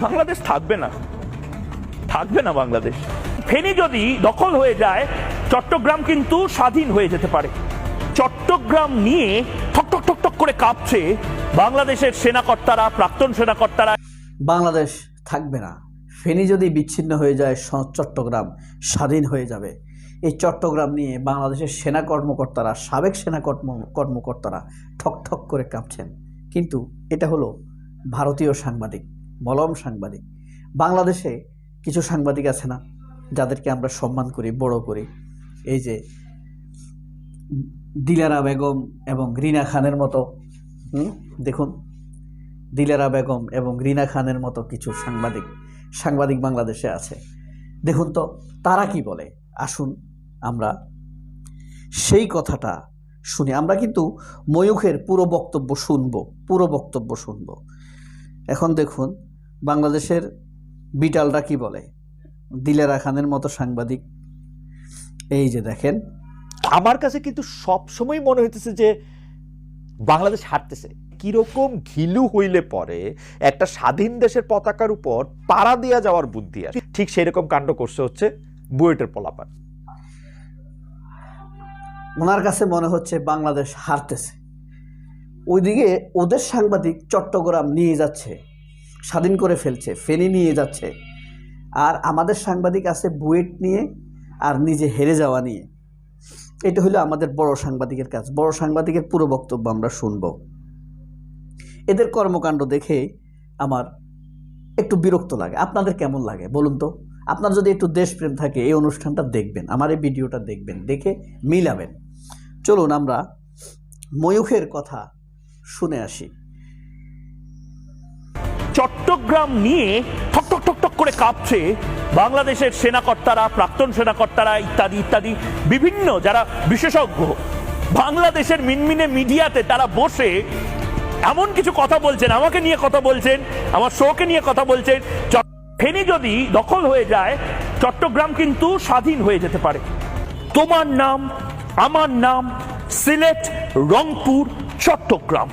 বাংলাদেশ থাকবে না। থাকবে না বাংলাদেশ। ফেনী যদি দখল হয়ে যায়, চট্টগ্রাম কিন্তু স্বাধীন হয়ে যেতে পারে। চট্টগ্রাম নিয়ে ঠক ঠক ঠক ঠক করে কাঁপছে বাংলাদেশের সেনাকর্তারা, প্রাক্তন সেনাকর্তারা। বাংলাদেশ থাকবে না। ফেনী যদি বিচ্ছিন্ন হয়ে যায় চট্টগ্রাম স্বাধীন হয়ে যাবে। এই চট্টগ্রাম নিয়ে বাংলাদেশের সেনা কর্মকর্তারা, সাবেক সেনা কর্ম- কর্মকর্তারা ঠক ঠক করে কাঁপছেন। কিন্তু এটা হলো ভারতীয় সাংবাদিক। মলম সাংবাদিক। বাংলাদেশে কিছু সাংবাদিক আছে না, যাদেরকে আমরা সম্মান করি, বড় করি। এই যে দিলারা বেগম এবং রিনা খানের মতো দেখুন, দিলারা বেগম এবং রিনা খানের মতো কিছু সাংবাদিক সাংবাদিক বাংলাদেশে আছে। দেখুন তো, তারা কি বলে? আসুন আমরা সেই কথাটা শুনি। আমরা কিন্তু ময়ূখের পুরো বক্তব্য শুনব, পুরো বক্তব্য শুনব। এখন দেখুন বাংলাদেশের বিটালরা কি বলে? দিলেরা খানের মতো সাংবাদিক। এই যে দেখেন। আমার কাছে কিন্তু সব সময় মনে হইতেছে যে বাংলাদেশ হারতেছে। কীরকম ঘিলু হইলে পরে একটা স্বাধীন দেশের পতাকার উপর পাড়া দিয়া যাওয়ার বুদ্ধি আসে ঠিক সেই রকম কাণ্ড করছে হচ্ছে বুয়েটের পলাপান। ওনার কাছে মনে হচ্ছে বাংলাদেশ হারতেছে। ওইদিকে ওদের সাংবাদিক চট্টগ্রাম নিয়ে যাচ্ছে। স্বাধীন করে ফেলছে ফেনী নিয়ে যাচ্ছে। আর আমাদের সাংবাদিক আছে বুয়েট নিয়ে আর নিজে হেরে যাওয়া নিয়ে। এটা হলো আমাদের বড় সাংবাদিকের কাজ। বড় সাংবাদিকের পুরো বক্তব্য আমরা শুনব। এদের কর্মকাণ্ড দেখে আমার একটু বিরক্ত লাগে। আপনাদের কেমন লাগে বলুন তো? আপনার যদি একটু দেশপ্রেম থাকে, এই অনুষ্ঠানটা দেখবেন, আমার এই ভিডিওটা দেখবেন, দেখে মিলাবেন। চলুন আমরা ময়ূখের কথা শুনে আসি। চট্টগ্রাম নিয়ে ঠক ঠক ঠক ঠক করে কাঁপছে বাংলাদেশের সেনাকর্তারা, প্রাক্তন সেনাকর্তারা ইত্যাদি ইত্যাদি। বিভিন্ন যারা বিশেষজ্ঞ, বাংলাদেশের মিনমিনে মিডিয়াতে তারা বসে এমন কিছু কথা বলছেন, আমাকে নিয়ে কথা বলছেন, আমার শোকে নিয়ে কথা বলছেন। ফেনী যদি দখল হয়ে যায়, চট্টগ্রাম কিন্তু স্বাধীন হয়ে যেতে পারে। তোমার নাম, আমার নাম, সিলেট, রংপুর, চট্টগ্রাম।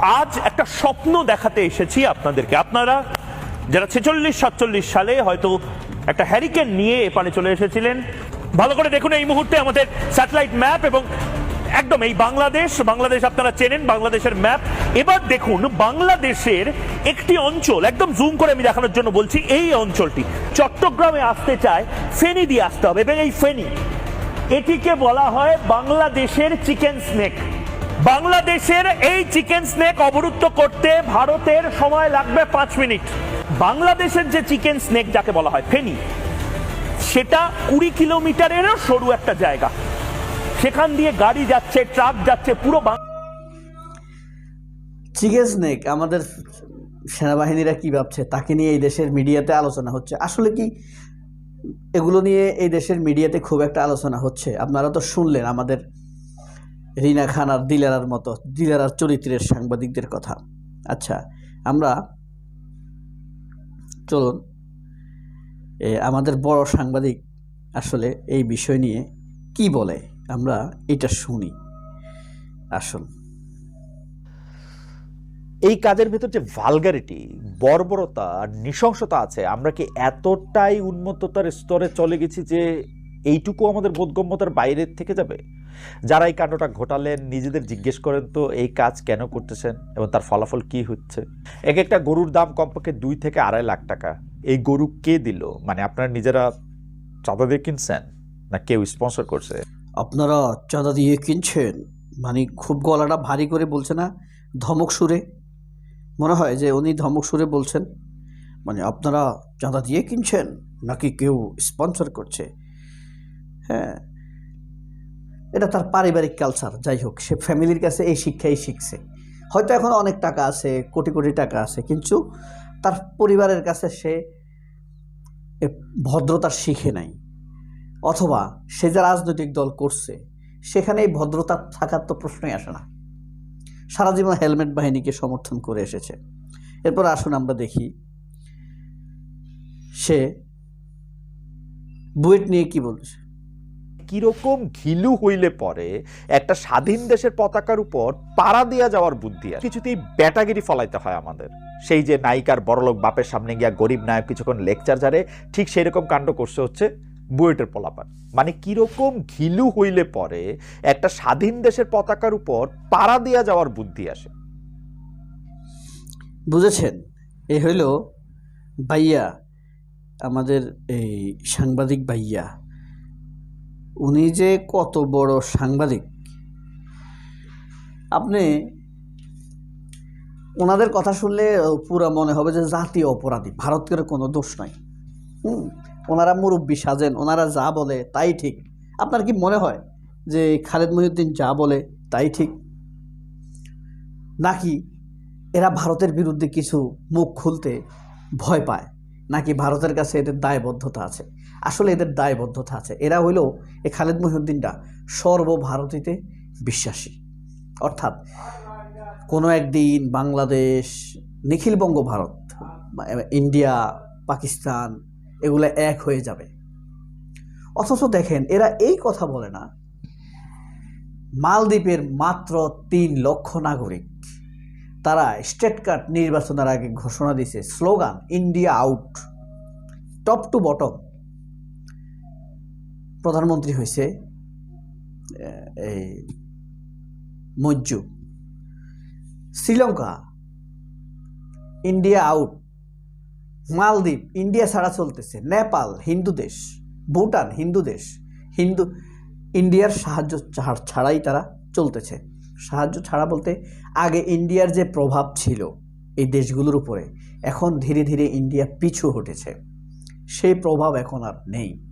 আজ একটা স্বপ্ন দেখাতে এসেছি আপনাদেরকে। আপনারা যারা ছেচল্লিশ, সাতচল্লিশ সালে হয়তো একটা হ্যারিকেন নিয়ে এপারে চলে এসেছিলেন, ভালো করে দেখুন এই মুহূর্তে আমাদের স্যাটেলাইট ম্যাপ এবং একদম এই বাংলাদেশ বাংলাদেশ আপনারা চেনেন, বাংলাদেশের ম্যাপ এবার দেখুন, বাংলাদেশের একটি অঞ্চল, একদম জুম করে আমি দেখানোর জন্য বলছি, এই অঞ্চলটি চট্টগ্রামে আসতে চায়, ফেনী দিয়ে আসতে হবে, এবং এই ফেনী, এটিকে বলা হয় বাংলাদেশের চিকেন স্নেক। বাংলাদেশের এই চিকেন স্নেক অবরুদ্ধ করতে ভারতের সময় লাগবে পাঁচ মিনিট। বাংলাদেশের যে চিকেন স্নেক যাকে বলা হয়, ফেনি, সেটা কুড়ি কিলোমিটারেরও সরু একটা জায়গা। সেখান দিয়ে গাড়ি যাচ্ছে, ট্রাক যাচ্ছে, পুরো চিকেন স্নেক আমাদের সেনাবাহিনীরা কি ভাবছে? তাকে নিয়ে এই দেশের মিডিয়াতে আলোচনা হচ্ছে। আসলে কি, এগুলো নিয়ে এই দেশের মিডিয়াতে খুব একটা আলোচনা হচ্ছে। আপনারা তো শুনলেন আমাদের রিনা খান আর দিলারার মতো, দিলারার চরিত্রের সাংবাদিকদের কথা। আচ্ছা আমরা চলুন আমাদের বড় সাংবাদিক আসলে এই বিষয় নিয়ে কি বলে? আমরা এটা শুনি। আসুন। এই কাজের ভেতর যে ভালগারিটি বর্বরতা আর নৃশংসতা আছে, আমরা কি এতটাই উন্মত্ততার স্তরে চলে গেছি যে এইটুকু আমাদের বোধগম্যতার বাইরের থেকে যাবে? যারা এই কাণ্ডটা ঘটালেন, নিজেদের জিজ্ঞেস করেন তো এই কাজ কেন করতেছেন এবং তার ফলাফল কি হচ্ছে? এক একটা গরুর দাম কমপক্ষে দুই থেকে আড়াই লাখ টাকা। এই গরু কে দিল? মানে আপনারা নিজেরা চাঁদা দিয়ে কিনছেন? না কেউ স্পন্সর করছে? আপনারা চাঁদা দিয়ে কিনছেন? মানে খুব গলাটা ভারী করে বলছে না? ধমক সুরে? মনে হয় যে উনি ধমক সুরে বলছেন। মানে আপনারা চাঁদা দিয়ে কিনছেন? নাকি কেউ স্পন্সর করছে? হ্যাঁ এটা তার পারিবারিক কালচার যাই হোক, সে ফ্যামিলির কাছে এই শিক্ষাই শিখছে। হয়তো এখন অনেক টাকা আছে, কোটি কোটি টাকা আছে, কিন্তু তার পরিবারের কাছে সে ভদ্রতা শিখে নাই। অথবা সে যে রাজনৈতিক দল করছে, সেখানে এই ভদ্রতা থাকার তো প্রশ্নই আসে না। সারা জীবন হেলমেট বাহিনীকে সমর্থন করে এসেছে। এরপর আসুন আমরা দেখি, সে বুয়েট নিয়ে কি বলছে? কীরকম ঘিলু হইলে পরে একটা স্বাধীন দেশের পতাকার উপর পাড়া দিয়া যাওয়ার বুদ্ধি আসে। কিছুতেই ব্যাটাগিরি ফলাইতে হয় আমাদের। সেই যে নায়িকার বড়লোক বাপের সামনে গিয়া গরিব নায়ক কিছুক্ষণ লেকচার জারে ঠিক সেই রকম কাণ্ড করছে হচ্ছে বুয়েটের পোলাপান। মানে কীরকম ঘিলু হইলে পরে একটা স্বাধীন দেশের পতাকার উপর পাড়া দিয়া যাওয়ার বুদ্ধি আসে। বুঝেছেন? এ হইল ভাইয়া, আমাদের এই সাংবাদিক ভাইয়া। উনি যে কত বড় সাংবাদিক। আপনি ওনাদের কথা শুনলে পুরা মনে হবে যে জাতীয় অপরাধী, ভারতের কোনো দোষ নাই। হুম, ওনারা মুরব্বী সাজেন, ওনারা যা বলে তাই ঠিক। আপনার কি মনে হয় যে খালেদ মহিউদ্দিন যা বলে তাই ঠিক? নাকি এরা ভারতের বিরুদ্ধে কিছু মুখ খুলতে ভয় পায়? নাকি ভারতের কাছে এদের দায়বদ্ধতা আছে? আসলে এদের দায়বদ্ধতা আছে। এরা হইল এই খালেদ মহিউদ্দিনটা সর্বভারতীতে বিশ্বাসী। অর্থাৎ কোনো একদিন বাংলাদেশ নিখিলবঙ্গ ভারত ইন্ডিয়া, পাকিস্তান এগুলো এক হয়ে যাবে। অথচ দেখেন, এরা এই কথা বলে না, মালদ্বীপের মাত্র তিন লক্ষ নাগরিক। তারা স্টেট কার্ড নির্বাচনের আগে ঘোষণা দিয়েছে, slogan, India out, top to bottom. প্রধানমন্ত্রী হয়েছে এই মজ্জু। Sri Lanka, India out. মালদ্বীপ, ইন্ডিয়া ছাড়া চলতেছে। নেপাল, হিন্দু দেশ। ভুটান, হিন্দু দেশ। হিন্দু, ইন্ডিয়ার সাহায্য ছাড়- ছাড়াই তারা চলতেছে। সাহায্য ছাড়া বলতে আগে ইন্ডিয়ার যে প্রভাব ছিল এই দেশগুলোর উপরে, এখন ধীরে ধীরে ইন্ডিয়া পিছু হটেছে। সেই প্রভাব এখন আর নেই।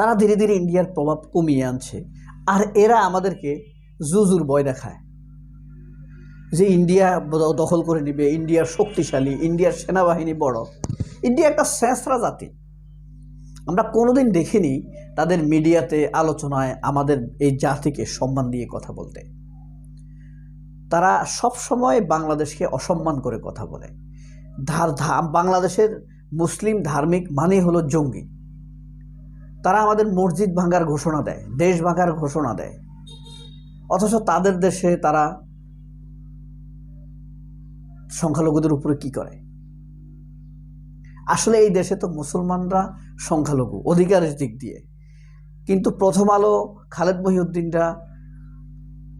তারা ধীরে ধীরে ইন্ডিয়ার প্রভাব কমিয়ে আনছে আর এরা আমাদেরকে জুজুর ভয় দেখায় যে ইন্ডিয়া দখল করে নিবে ইন্ডিয়ার শক্তিশালী, ইন্ডিয়ার সেনাবাহিনী বড়। ইন্ডিয়া একটা স্যাঁচরা জাতি। আমরা কোনোদিন দেখিনি তাদের মিডিয়াতে, আলোচনায় আমাদের এই জাতিকে সম্মান দিয়ে কথা বলতে। তারা সব সময় বাংলাদেশকে অসম্মান করে কথা বলে। ধার বাংলাদেশের মুসলিম ধার্মিক মানে হলো জঙ্গি। তারা আমাদের মসজিদ ভাঙার ঘোষণা দেয়, দেশ ভাঙার ঘোষণা দেয়। অথচ তাদের দেশে তারা সংখ্যালঘুদের উপরে কি করে? আসলে এই দেশে তো মুসলমানরা সংখ্যালঘু, অধিকারের দিক দিয়ে। কিন্তু প্রথম আলো খালেদ মহিউদ্দিনরা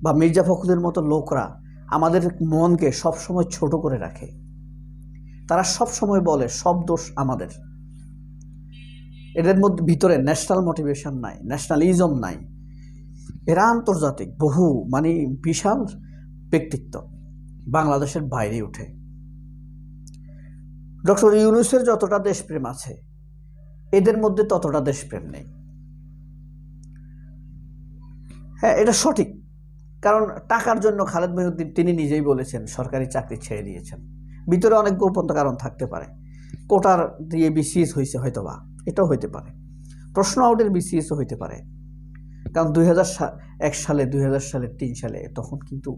বা মির্জা ফখরুলের মতো লোকরা আমাদের মনকে সবসময় ছোট করে রাখে। তারা সব সময় বলে, সব দোষ আমাদের। এদের মধ্যে ভিতরে ন্যাশনাল মোটিভেশন নাই ন্যাশনালিজম নাই। এরা আন্তর্জাতিক, বহু মানে বিশাল ব্যক্তিত্ব বাংলাদেশের বাইরে ওঠে ডক্টর ইউনুসের যতটা দেশপ্রেম আছে, এদের মধ্যে ততটা দেশপ্রেম নেই। হ্যাঁ এটা সঠিক, কারণ টাকার জন্য খালেদ মহিউদ্দিন তিনি নিজেই বলেছেন, সরকারি চাকরি ছেড়ে দিয়েছেন। ভিতরে অনেক গোপন কারণ থাকতে পারে। কোটার দিয়ে বিসিএস হয়েছে হয়তো বা এটাও হইতে পারে। প্রশ্ন আউটের বিসিএসও হইতে পারে। কারণ দুই এক সালে দুই হাজার সালে তিন সালে তখন কিন্তু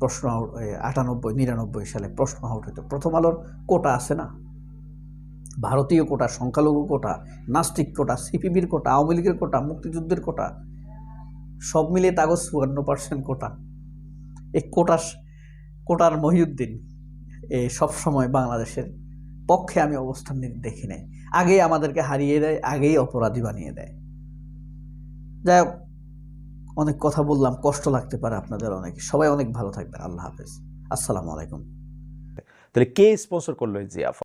প্রশ্ন আউট আটানব্বই, নিরানব্বই সালে প্রশ্ন আউট হতো প্রথম আলোর কোটা আছে না? ভারতীয় কোটা, সংখ্যালঘু কোটা, নাস্তিক কোটা, সিপিবির কোটা, আওয়ামী লীগের কোটা, মুক্তিযুদ্ধের কোটা, সব মিলিয়ে তাগজ চুয়ান্ন পার্সেন্ট কোটা। এই কোটা কোটার মহিউদ্দিন সবসময় বাংলাদেশের পক্ষে আমি অবস্থান নিতে দেখি নাই। আগেই আমাদেরকে হারিয়ে দেয়, আগেই অপরাধী বানিয়ে দেয়। যাই হোক, অনেক কথা বললাম, কষ্ট লাগতে পারে আপনাদের অনেক। সবাই অনেক ভালো থাকবেন। আল্লাহ হাফেজ। আসসালামু আলাইকুম। তাহলে কে স্পন্সর করল এই